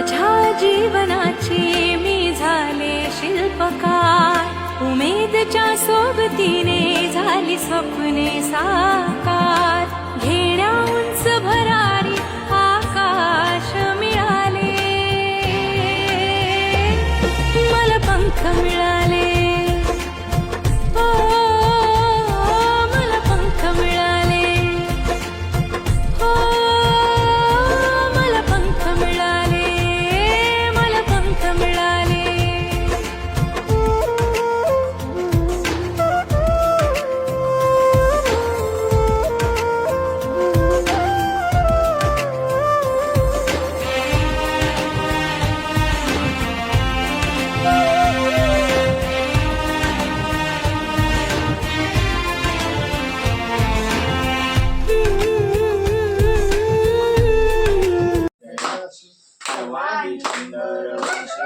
माझ्या जीवनाचे मी झाले शिल्पकार उमेदच्या सोबतीने झाली स्वप्ने साकार घेण्या उंच भरारी आकाश मिळाले मला पंख मिळाले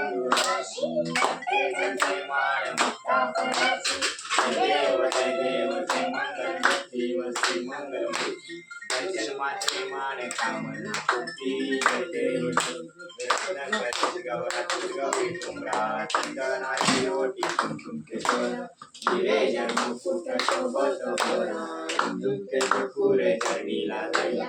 Nivejan mu putra shobo sobora, dukhe chakure chadila daya.